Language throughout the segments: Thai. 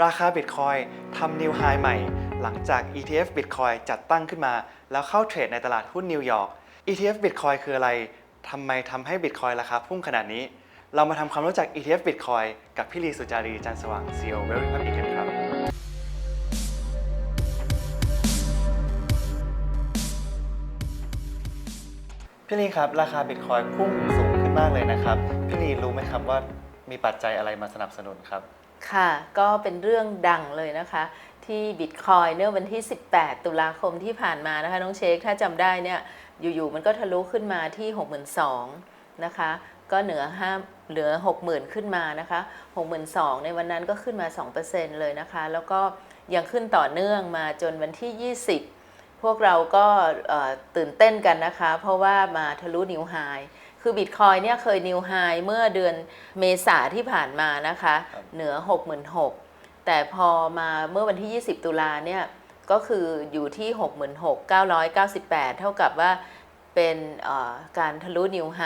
ราคาบิตคอยทำนิวไฮใหม่ หลังจาก ETF Bitcoin จัดตั้งขึ้นมา แล้วเข้าเทรดในตลาดหุ้นนิวยอร์ก ETF Bitcoin คืออะไรทำไมทำให้ Bitcoin ราคาพุ่งขนาดนี้ เรามาทำความรู้จัก ETF Bitcoin กับพี่ลีสุจารีจันสว่าง CEO w e l l Republic กันครับ พี่ลีครับ ราคาบิตคอยพุ่งสูงขึ้นมากเลยนะครับ พี่ลีรู้ไหมครับว่ามีปัจจัยอะไรมาสนับสนุนครับ ค่ะ ก็เป็นเรื่องดังเลยนะคะ ที่บิตคอยเนื่อวันที่ 18 ตุลาคมที่ผ่านมานะคะ น้องเชคถ้าจำได้เนี่ย อยู่ๆ มันก็ทะลุขึ้นมาที่ 62,000นะคะ ก็เหนือ5เหลือ 60,000 ขึ้นมานะคะ 62,000 ในวันนั้นก็ขึ้นมา 2%เลยนะคะ แล้วก็ยังขึ้นต่อเนื่องมาจนวันที่ 20 พวกเราก็ตื่นเต้นกันนะคะ เพราะว่ามาทะลุนิวไฮ คือบิตคอยเนี่ยเคยนิวไฮเมื่อเดือนเมษาที่ผ่านมานะคะครับเหนือ 66,000 แต่พอมาเมื่อวันที่ 20 ตุลาเนี่ยก็คืออยู่ที่ 66,998 เท่ากับว่าเป็นเอ่อการทะลุนิวไฮ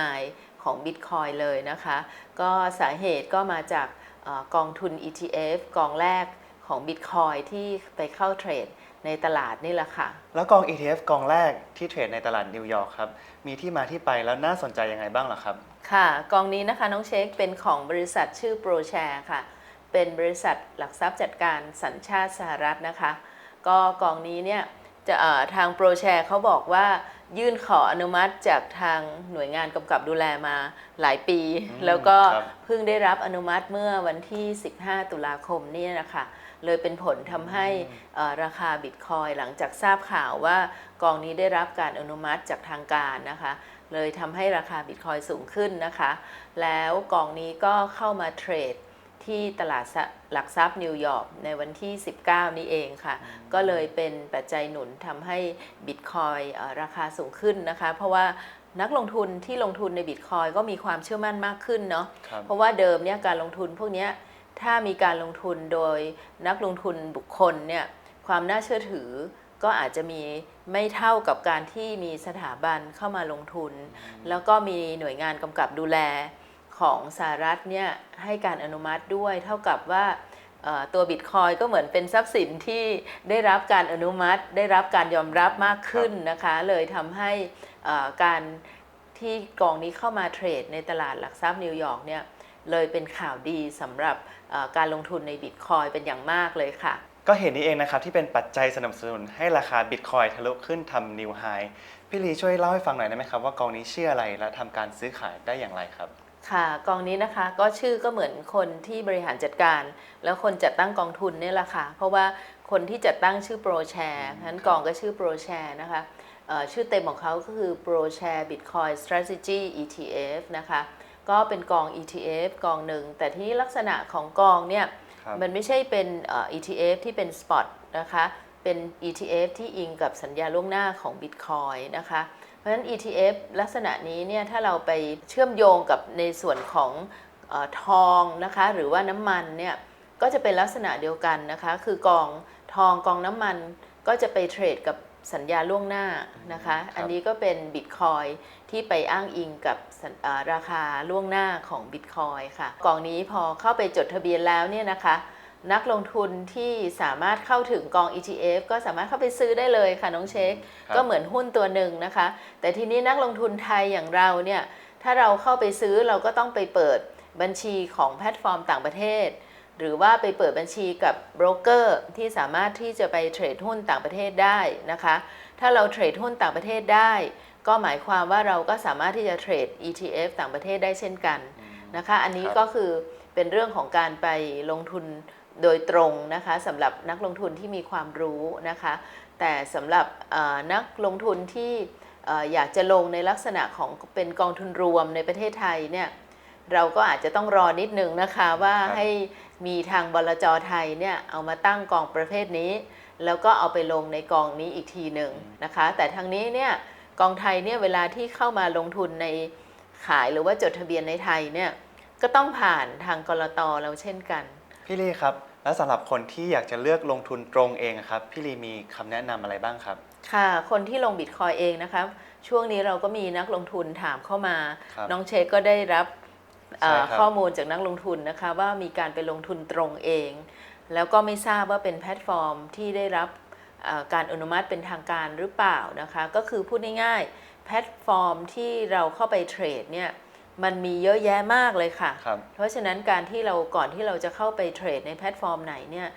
ของบิตคอยเลยนะคะ ก็สาเหตุก็มาจากเออกองทุน ETF กองแรกของบิตคอยที่ไปเข้าเทรด ในตลาดนี่แหละค่ะ แล้วกอง ETF กองแรกที่เทรดในตลาดนิวยอร์กครับ มีที่มาที่ไปแล้วน่าสนใจยังไงบ้างเหรอครับ ค่ะ กองนี้นะคะน้องเช็คเป็นของบริษัทชื่อ ProShare ค่ะ เป็นบริษัทหลักทรัพย์จัดการสัญชาติสหรัฐนะคะ ก็กองนี้เนี่ยจะเอ่อทาง ProShare เขาบอกว่ายื่นขออนุมัติจากทางหน่วยงานกำกับดูแลมาหลายปีอืมแล้วก็ครับเพิ่งได้รับอนุมัติเมื่อวันที่ 15 ตุลาคมเนี่ยนะคะ เลยเป็นผลทำให้เอ่อราคาบิตคอยหลังจากทราบข่าวว่ากองนี้ได้รับการอนุมัติจากทางการนะคะ เลยทำให้ราคาบิตคอยสูงขึ้นนะคะ แล้วกองนี้ก็เข้ามาเทรดที่ตลาดสะหลักทรัพย์นิวยอร์กในวันที่ 19 นี้เองค่ะ ก็เลยเป็นปัจจัยหนุนทำให้บิตคอยเอ่อราคาสูงขึ้นนะคะ เพราะว่านักลงทุนที่ลงทุนในบิตคอยก็มีความเชื่อมั่นมากขึ้นเนาะครับเพราะว่าเดิมเนี่ยการลงทุนพวกเนี้ย ถ้ามีการลงทุนโดยนักลงทุนบุคคลเนี่ยความน่าเชื่อถือก็อาจจะมีไม่เท่ากับการที่มีสถาบันเข้ามาลงทุน แล้วก็มีหน่วยงานกำกับดูแลของสหรัฐเนี่ยให้การอนุมัติด้วยเท่ากับว่าเอ่อตัวบิตคอยก็เหมือนเป็นทรัพย์สินที่ได้รับการอนุมัติ ได้รับการยอมรับมากขึ้นนะคะ เลยทำให้เอ่อการที่กองนี้เข้ามาเทรดในตลาดหลักทรัพย์นิวยอร์กเนี่ยเลยเป็นข่าวดีสำหรับเอ่อ การลงทุนในบิตคอยเป็นอย่างมากเลยค่ะ ก็เห็นนี้เองนะครับ ที่เป็นปัจจัยสนับสนุนให้ราคาบิตคอยทะลุขึ้นทำนิวไฮพี่ลีช่วยเล่าให้ฟังหน่อยได้ไหมครับ ว่ากองนี้ชื่ออะไรและทำการซื้อขายได้อย่างไรครับค่ะกองนี้นะคะก็ชื่อก็เหมือนคนที่บริหารจัดการ แล้วคนจัดตั้งกองทุนเนี่ยแหละค่ะ เพราะว่าคนที่จัดตั้งชื่อ Pro Share ฉะนั้นกองก็ชื่อ Pro Share นะคะเอ่อชื่อเต็มของเขาก็คือ Pro Share Bitcoin Strategy ETF นะคะ ก็เป็นกอง ETF กองหนึ่ง แต่ที่ลักษณะของกองเนี่ยครับมันไม่ใช่เป็นเอ่อ ETF ที่เป็น spot นะคะเป็น ETF ที่อิงกับสัญญาล่วงหน้าของ Bitcoin นะคะเพราะฉะนั้น ETF ลักษณะนี้เนี่ยถ้าเราไปเชื่อมโยงกับในส่วนของเออทองนะคะหรือว่าน้ำมันเนี่ยก็จะเป็นลักษณะเดียวกันนะคะคือกองทองกองน้ำมันก็จะไปเทรดกับ สัญญาล่วงหน้านะคะครับอันนี้ก็เป็นบิตคอยที่ไปอ้างอิงกับสัญเอ่อราคาล่วงหน้าของบิตคอยค่ะ กองนี้พอเข้าไปจดทะเบียนแล้วเนี่ยนะคะ นักลงทุนที่สามารถเข้าถึงกอง ETF ก็สามารถเข้าไปซื้อได้เลยค่ะน้องเช็คครับก็เหมือนหุ้นตัวหนึ่งนะคะ แต่ทีนี้นักลงทุนไทยอย่างเราเนี่ย ถ้าเราเข้าไปซื้อเราก็ต้องไปเปิดบัญชีของแพลตฟอร์มต่างประเทศ หรือว่าไปเปิดบัญชีกับโบรกเกอร์ที่สามารถที่จะไปเทรดหุ้นต่างประเทศได้นะคะ ถ้าเราเทรดหุ้นต่างประเทศได้ ก็หมายความว่าเราก็สามารถที่จะเทรด ETF ต่างประเทศได้เช่นกันนะคะ อันนี้ครับก็คือเป็นเรื่องของการไปลงทุนโดยตรงนะคะสำหรับนักลงทุนที่มีความรู้นะคะ แต่สำหรับเอ่อนักลงทุนที่เอ่ออยากจะลงในลักษณะของเป็นกองทุนรวมในประเทศไทยเนี่ย เราก็อาจจะต้องรอนิดนึงนะคะว่าครับให้มีทางบลจไทยเนี่ยเอามาตั้งกองประเภทนี้ แล้วก็เอาไปลงในกองนี้อีกทีหนึ่งนะคะ แต่ทางนี้เนี่ยกองไทยเนี่ยเวลาที่เข้ามาลงทุนในขายหรือว่าจดทะเบียนในไทยเนี่ยก็ต้องผ่านทางกรตเราเช่นกัน พี่ลีครับ แล้วสำหรับคนที่อยากจะเลือกลงทุนตรงเองอะครับพี่ลีมีคำแนะนำอะไรบ้างครับ ค่ะคนที่ลงบิตคอยเองนะคะช่วงนี้เราก็มีนักลงทุนถามเข้ามาครับน้องเชคก็ได้รับเอ่อใช่ครับ ข้อมูลจากนักลงทุนนะคะว่ามีการไปลงทุนตรงเอง แล้วก็ไม่ทราบว่าเป็นแพลตฟอร์มที่ได้รับเอ่อการอนุมัติเป็นทางการหรือเปล่านะคะก็คือพูดง่ายๆแพลตฟอร์มที่เราเข้าไปเทรดเนี่ยมันมีเยอะแยะมากเลยค่ะครับเพราะฉะนั้นการที่เราก่อนที่เราจะเข้าไปเทรดในแพลตฟอร์มไหนเนี่ย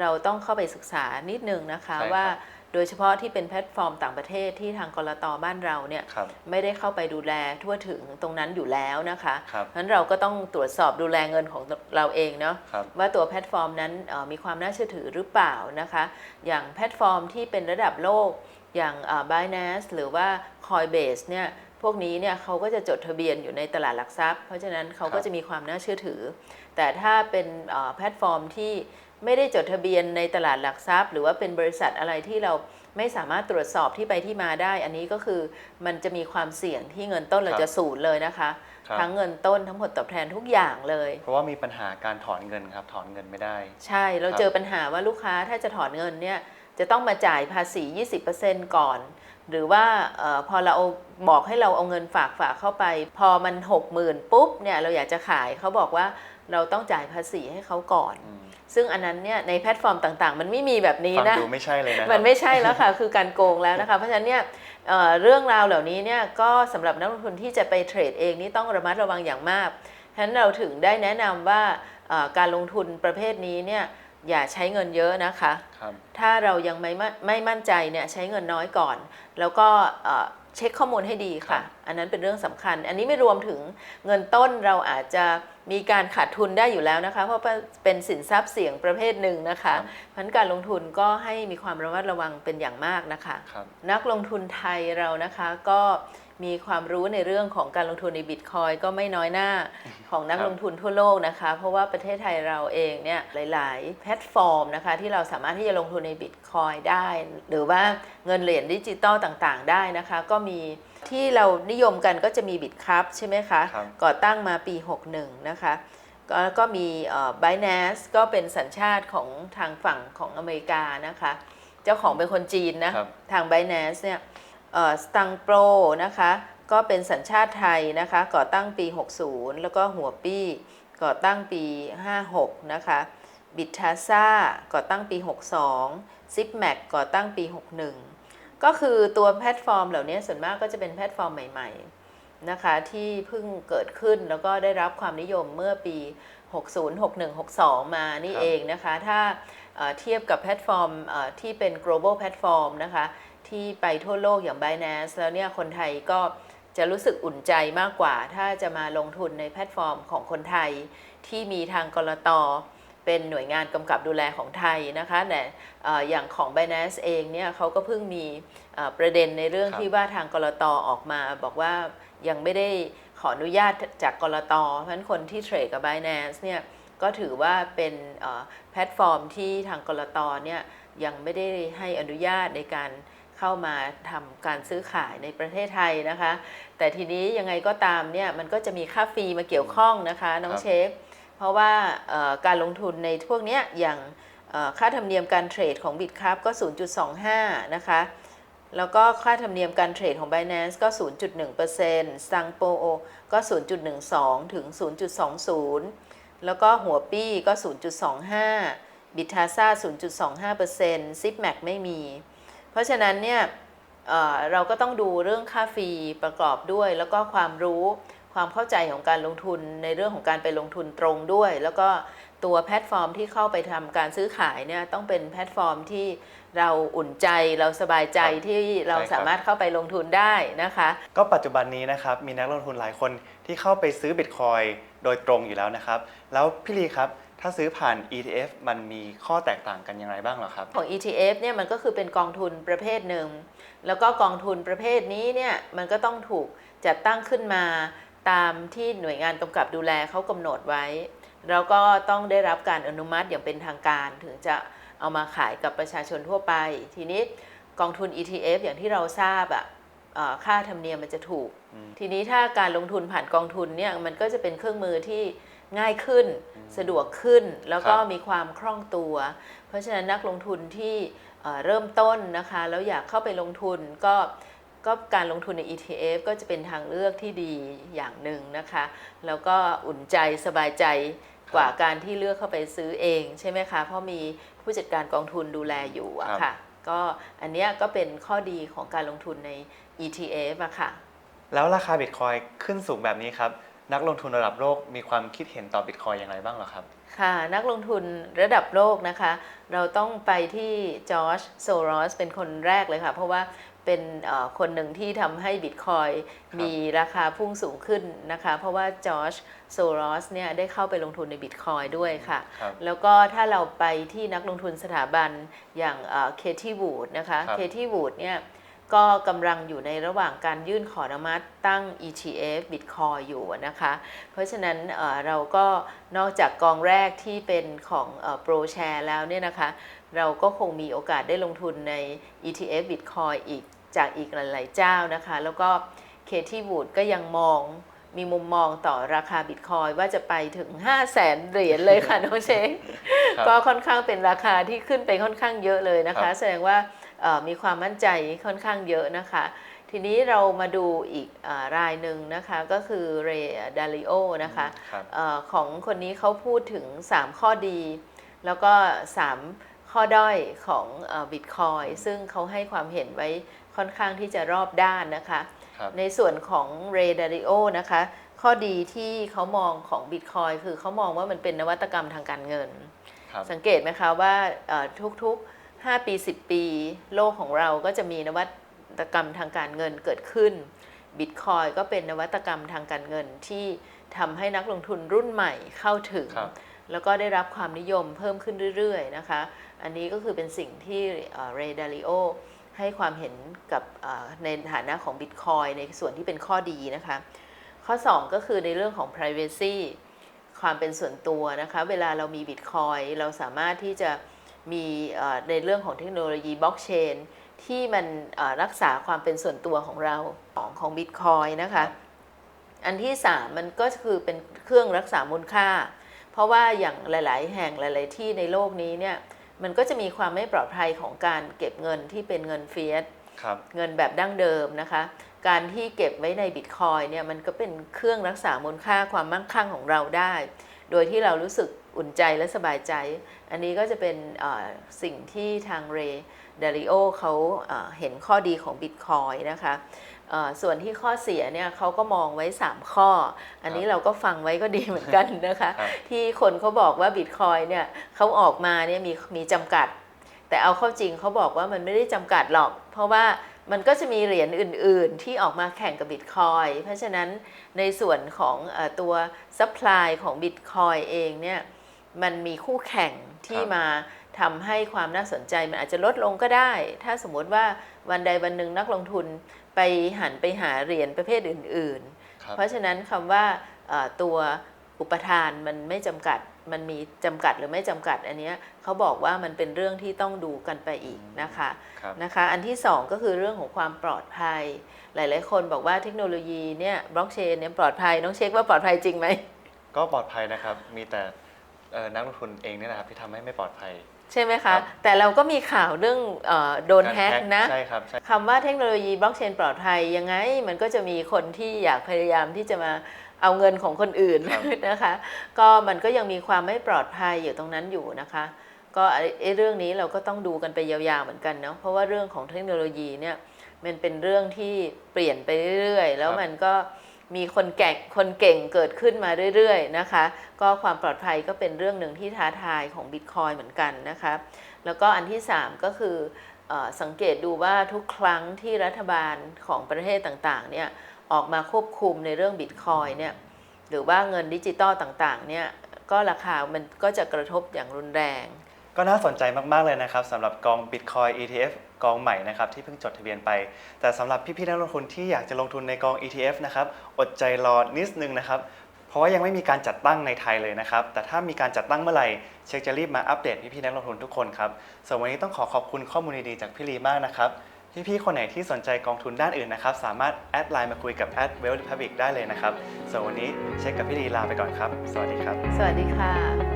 เราต้องเข้าไปศึกษานิดนึงนะคะใช่ครับว่า โดยเฉพาะที่เป็นแพลตฟอร์มต่างประเทศที่ทางกรตบ้านเราเนี่ยครับไม่ได้เข้าไปดูแลทั่วถึงตรงนั้นอยู่แล้วนะคะครับเพราะฉะนั้นเราก็ต้องตรวจสอบดูแลเงินของเราเองเนาะครับว่าตัวแพลตฟอร์มนั้นเอ่อมีความน่าเชื่อถือหรือเปล่านะคะ อย่างแพลตฟอร์มที่เป็นระดับโลกอย่างเอ่อ Binance หรือว่า Coinbase เนี่ยพวกนี้เนี่ยเขาก็จะจดทะเบียนอยู่ในตลาดหลักทรัพย์ เพราะฉะนั้นเขาคก็รับจะมีความน่าเชื่อถือ แต่ถ้าเป็นเอ่อแพลตฟอร์มที่ ไม่ได้จดทะเบียนในตลาดหลักทรัพย์ หรือว่าเป็นบริษัทอะไรที่เราไม่สามารถตรวจสอบที่ไปที่มาได้ อันนี้ก็คือมันจะมีความเสี่ยงที่เงินต้นเราครับจะศูนย์เลยนะคะ ครับทั้งเงินต้นทั้งผลตอบแทนทุกอย่างเลย เพราะว่ามีปัญหาการถอนเงินครับ ถอนเงินไม่ได้ ใช่เราครับเจอปัญหาว่าลูกค้าถ้าจะถอนเงินเนี่ยจะต้องมาจ่ายภาษี 20%ก่อน หรือว่าเออพอเราเอาบอกให้เราเอาเงินฝากฝากเข้าไป พอมัน 60,000 ปุ๊บเนี่ยเราอยากจะขายเขาบอกว่าเราต้องจ่ายภาษีให้เขาก่อน อืม ซึ่งอันนั้นเนี่ยในแพลตฟอร์มต่างๆ มันไม่มีแบบนี้ฟังนะดูไม่ใช่เลยนะคมัรันบไม่ใช่แล้วค่ะ คือการโกงแล้วนะคะ เพราะฉะนั้นเนี่ยเอ่อเรื่องราวเหล่านี้เนี่ยก็สำหรับนักลงทุนที่จะไปเทรดเองนี่ต้องระมัดระวังอย่างมากฉะนั้นเราถึงได้แนะนำว่าเอ่อการลงทุนประเภทนี้เนี่ยอย่าใช้เงินเยอะนะคะครับถ้าเรายังไม่มั่นไม่มั่นใจเนี่ยใช้เงินน้อยก่อน แล้วก็ เอ่อเช็คข้อมูลให้ดีค่ะ อันนั้นเป็นเรื่องสำคัญ อันนี้ไม่รวมถึงเงินต้นเราอาจจะมีการขาดทุนได้อยู่แล้วนะคะ เพราะเป็นสินทรัพย์เสี่ยงประเภทหนึ่งนะคะครับเพราะฉะนั้นการลงทุนก็ให้มีความระมัดระวังเป็นอย่างมากนะคะครับนักลงทุนไทยเรานะคะก็ มีความรู้ในเรื่องของการลงทุนในบิตคอยก็ไม่น้อยหน้าของนักครับลงทุนทั่วโลกนะคะ เพราะว่าประเทศไทยเราเองเนี่ยหลาย ๆ แพลตฟอร์มนะคะที่เราสามารถที่จะลงทุนในบิตคอยได้ หรือว่าเงินเหรียญดิจิตอลต่างๆ ได้นะคะ ก็มีที่เรานิยมกันก็จะมีบิตครับใช่ไหมคะครับก่อตั้งมาปี 61 นะคะก็ก็มีเอ่อ Binance ก็เป็นสัญชาติของทางฝั่งของอเมริกานะคะ เจ้าของเป็นคนจีนนะครับทาง Binance เนี่ย สตังโปรนะคะก็เป็นสัญชาติไทยนะคะก่อตั้งปี 60 แล้วก็หัวปี้ก่อตั้งปี 56 นะคะบิทาซ่าก่อตั้งปี 62ซิปแม็กก่อตั้งปี 61 ก็คือตัวแพลตฟอร์มเหล่านี้ส่วนมากก็จะเป็นแพลตฟอร์มใหม่ๆนะคะที่เพิ่งเกิดขึ้นแล้วก็ได้รับความนิยมเมื่อปี 60 61 62 มานี่ครับเองนะคะ ถ้าเอ่อเทียบกับแพลตฟอร์มเอ่อที่เป็น global platform นะคะ ที่ไปทั่วโลกอย่าง Binance แล้วเนี่ยคนไทยก็จะรู้สึกอุ่นใจมากกว่า ถ้าจะมาลงทุนในแพลตฟอร์มของคนไทย ที่มีทางกรตเป็นหน่วยงานกำกับดูแลของไทยนะคะแต่เอ่ออย่างของ Binance เองเนี่ยเขาก็เพิ่งมีเอ่อประเด็นในเรื่องครับที่ว่าทางกรตออกมาบอกว่ายังไม่ได้ขออนุญาตจากกรตเพราะฉะนั้นคนที่เทรดกับ Binance เนี่ยก็ถือว่าเป็นเอ่อแพลตฟอร์มที่ทางกรตเนี่ยยังไม่ได้ให้อนุญาตในการ เข้ามาทำการซื้อขายในประเทศไทยนะคะ แต่ทีนี้ยังไงก็ตามเนี่ยมันก็จะมีค่าฟรีมาเกี่ยวข้องนะคะน้องครับเชฟ เพราะว่าเอ่อการลงทุนในพวกเนี้ยอย่างเอ่อค่าธรรมเนียมการเทรดของ Bitcap ก็ 0.25 นะคะ แล้วก็ค่าธรรมเนียมการเทรดของ Binance ก็ 0.1% s a n g p o ก็ 0.12 ถึง 0.20 แล้วก็หัวปี้ก็ 0.25 b i t a s a 0.25% Zipmac ไม่มีเพ ราะฉะนั้นเนี่ยเอ่อเราก็ต้องดูเรื่องค่าฟรีประกอบด้วย แล้วก็ความรู้ความเข้าใจของการลงทุนในเรื่องของการไปลงทุนตรงด้วย แล้วก็ตัวแพลตฟอร์มที่เข้าไปทำการซื้อขายเนี่ยต้องเป็นแพลตฟอร์มที่เราอุ่นใจเราสบายใจครับที่เราใช่ครับสามารถเข้าไปลงทุนได้นะคะ ก็ปัจจุบันนี้นะครับมีนักลงทุนหลายคนที่เข้าไปซื้อบิตคอยโดยตรงอยู่แล้วนะครับ แล้วพี่ลีครับ ถ้าซื้อผ่าน ETF มันมีข้อแตกต่างกันอย่างไรบ้างเหรอครับ ของ ETF เนี่ยมันก็คือเป็นกองทุนประเภทหนึ่ง แล้วก็กองทุนประเภทนี้เนี่ยมันก็ต้องถูกจัดตั้งขึ้นมาตามที่หน่วยงานกำกับดูแลเขากำหนดไว้ แล้วก็ต้องได้รับการอนุมัติอย่างเป็นทางการถึงจะเอามาขายกับประชาชนทั่วไป ทีนี้กองทุน ETF อย่างที่เราทราบอะเอ่อค่าธรรมเนียมมันจะถูกอืมทีนี้ถ้าการลงทุนผ่านกองทุนเนี่ยมันก็จะเป็นเครื่องมือที่ ง่ายขึ้นสะดวกขึ้นแล้วก็ครับมีความคล่องตัว เพราะฉะนั้นนักลงทุนที่เอ่อเริ่มต้นนะคะแล้วอยากเข้าไปลงทุนก็ก็การลงทุนใน ETF ก็จะเป็นทางเลือกที่ดีอย่างหนึ่งนะคะ แล้วก็อุ่นใจสบายใจกว่าการที่เลือกเข้าไปซื้อเองใช่ไหมคะ เพราะมีผู้จัดการกองทุนดูแลอยู่อะครับค่ะ ก็อันเนี้ยก็เป็นข้อดีของการลงทุนใน ETF อะค่ะ แล้วราคาบิตคอยขึ้นสูงแบบนี้ครับ นักลงทุนระดับโลกมีความคิดเห็นต่อบิตคอยอย่างไรบ้างเหรอครับ ค่ะ นักลงทุนระดับโลกนะคะ เราต้องไปที่จอร์จโซรอสเป็นคนแรกเลยค่ะ เพราะว่าเป็นเอ่อคนหนึ่งที่ทำให้บิตคอยครับมีราคาพุ่งสูงขึ้นนะคะ เพราะว่าจอร์จโซรอสเนี่ยได้เข้าไปลงทุนในบิตคอยด้วยค่ะครับแล้วก็ถ้าเราไปที่นักลงทุนสถาบันอย่างเคที่วูดนะคะครับเคที่วูดเนี่ย ก็กำลังอยู่ในระหว่างการยื่นขออนุมัติตั้ง ETF Bitcoin อยู่นะคะ เพราะฉะนั้นเอ่อเราก็นอกจากกองแรกที่เป็นของโปรแชร์แล้วเนี่ยนะคะ เราก็คงมีโอกาสได้ลงทุนใน ETF Bitcoin อีกจากอีกหลาย ๆ เจ้านะคะ แล้วก็เคที่วูดก็ยังมองมีมุมมองต่อราคาบิตคอยว่าจะไปถึง 5 0 0แสนเหรียญเลยค่ะน้องเชงครับก็ค่อนข้างเป็นราคาที่ขึ้นไปค่อนข้างเยอะเลยนะครัคะบแสดงว่าเอ่อ มีความมั่นใจค่อนข้างเยอะนะคะ ทีนี้เรามาดูอีกอารายหนึ่งนะคะก็คือเรดาริโอนะคะครับเออของคนนี้เขาพูดถึง 3 ข้อดี แล้วก็ 3 ข้อด้อยของบิตคอยซึ่งเขาให้ความเห็นไว้ค่อนข้างที่จะรอบด้านนะคะครับในส่วนของเรดาริโอนะคะข้อดีที่เขามองของบิตคอยคือเขามองว่ามันเป็นนวัตกรรมทางการเงินครับสังเกตไหมคะว่าเอ่อทุกๆ 5 ปี 10 ปี โลกของเราก็จะมีนวัตกรรมทางการเงินเกิดขึ้นบิตคอยก็เป็นนวัตกรรมทางการเงินที่ทำให้นักลงทุนรุ่นใหม่เข้าถึงครับแล้วก็ได้รับความนิยมเพิ่มขึ้นเรื่อยๆนะคะ อันนี้ก็คือเป็นสิ่งที่เรดาริโอให้ความเห็นกับเอ่อในฐานะของ Bitcoin ในส่วนที่เป็นข้อดีนะคะ ข้อ 2 ก็คือในเรื่องของ Privacy ความเป็นส่วนตัวนะคะ เวลาเรามี Bitcoin เราสามารถที่จะ มีเอ่อในเรื่องของเทคโนโลยีบล็อกเชนที่มันเอ่อรักษาความเป็นส่วนตัวของเราของของ Bitcoin นะคะ อันที่ 3 มันก็คือเป็นเครื่องรักษามูลค่า เพราะว่าอย่างหลาย ๆ แห่งหลาย ๆ ที่ในโลกนี้เนี่ยมันก็จะมีความไม่ปลอดภัยของการเก็บเงินที่เป็นเงินเฟียสครับเงินแบบดั้งเดิมนะคะ การที่เก็บไว้ในบิตคอยเนี่ยมันก็เป็นเครื่องรักษามูลค่าความมั่งคั่งของเราได้ โดยที่เรารู้สึกอุ่นใจและสบายใจ อันนี้ก็จะเป็นเอ่อสิ่งที่ทางเรเดริโอเขาเอ่อเห็นข้อดีของบิตคอยนะคะเอ่อส่วนที่ข้อเสียเนี่ยเขาก็มองไว้ 3 ข้อ อันนี้เราก็ฟังไว้ก็ดีเหมือนกันนะคะครับที่คนเขาบอกว่าบิตคอยเนี่ยเขาออกมาเนี่ยมีมีจำกัด แต่เอาเข้าจริงเขาบอกว่ามันไม่ได้จำกัดหรอก เพราะว่า มันก็จะมีเหรียญอื่น ๆ ที่ออกมาแข่งกับบิตคอยเพราะฉะนั้นในส่วนของเออตัวซัพพลายของบิตคอยเองเนี่ยมันมีคู่แข่งที่ครับมาทำให้ความน่าสนใจมันอาจจะลดลงก็ได้ ถ้าสมมติว่าวันใดวันหนึ่งนักลงทุนไปหันไปหาเหรียญประเภทอื่นๆครับเพราะฉะนั้นคำว่าเอ่อตัวอุปทานมันไม่จำกัด มันมีจำกัดหรือไม่จำกัดอันเนี้ยเขาบอกว่ามันเป็นเรื่องที่ต้องดูกันไปอีกนะคะครับนะคะ อันที่สองก็คือเรื่องของความปลอดภัย หลาย ๆ คนบอกว่าเทคโนโลยีเนี่ยบล็อกเชนเนี่ยปลอดภัยน้องเช็คว่าปลอดภัยจริงไหมก็ปลอดภัยนะครับ มีแต่เอ่อนักลงทุนเองเนี่ยนะครับที่ทำให้ไม่ปลอดภัยใช่ไหมครัคะบแต่เราก็มีข่าวเรื่องเออโดนการแฮ็กนะใช่ครับใช่คำว่าเทคโนโลยีบล็อกเชนปลอดภัยยังไง มันก็จะมีคนที่อยากพยายามที่จะมา เอาเงินของคนอื่นครับนะคะ ก็มันก็ยังมีความไม่ปลอดภัยอยู่ตรงนั้นอยู่นะคะ ก็ไอ้ไอ้เรื่องนี้เราก็ต้องดูกันไปยาวๆเหมือนกันเนาะเพราะว่าเรื่องของเทคโนโลยีเนี่ยมันเป็นเรื่องที่เปลี่ยนไปเรื่อยๆ แล้วมันก็มีคนแก่งคนเก่งเกิดขึ้นมาเรื่อยๆนะคะ ก็ความปลอดภัยก็เป็นเรื่องหนึ่งที่ท้าทายของบิตคอยเหมือนกันนะคะ แล้วก็อันที่ 3 ก็คือเออสังเกตดูว่าทุกครั้งที่รัฐบาลของประเทศต่างๆเนี่ย ออกมาควบคุมในเรื่องบิตคอยเนี่ยหรือว่าเงินดิจิตอลต่างๆเนี่ยก็ราคามันก็จะกระทบอย่างรุนแรง ก็น่าสนใจมาก ๆ เลยนะครับสำหรับกอง Bitcoin ETF กองใหม่นะครับที่เพิ่งจดทะเบียนไป แต่สำหรับพี่ ๆ นักลงทุนที่อยากจะลงทุนในกอง ETF นะครับอดใจรอนิดนึงนะครับเพราะว่ายังไม่มีการจัดตั้งในไทยเลยนะครับ แต่ถ้ามีการจัดตั้งเมื่อไหร่เช็คจะรีบมาอัปเดตพี่ ๆ นักลงทุนทุกคนครับส่วนวันนี้ต้องขอขอบคุณข้อมูลดีๆจากพี่ลีมากนะครับ พี่ๆ คนไหนที่สนใจกองทุนด้านอื่นนะครับ สามารถแอดไลน์มาคุยกับ a d w e l l Republic ได้เลยนะครับส่วนวันนี้เช็คกับพี่ลีลาไปก่อนครับ สวัสดีครับ สวัสดีค่ะ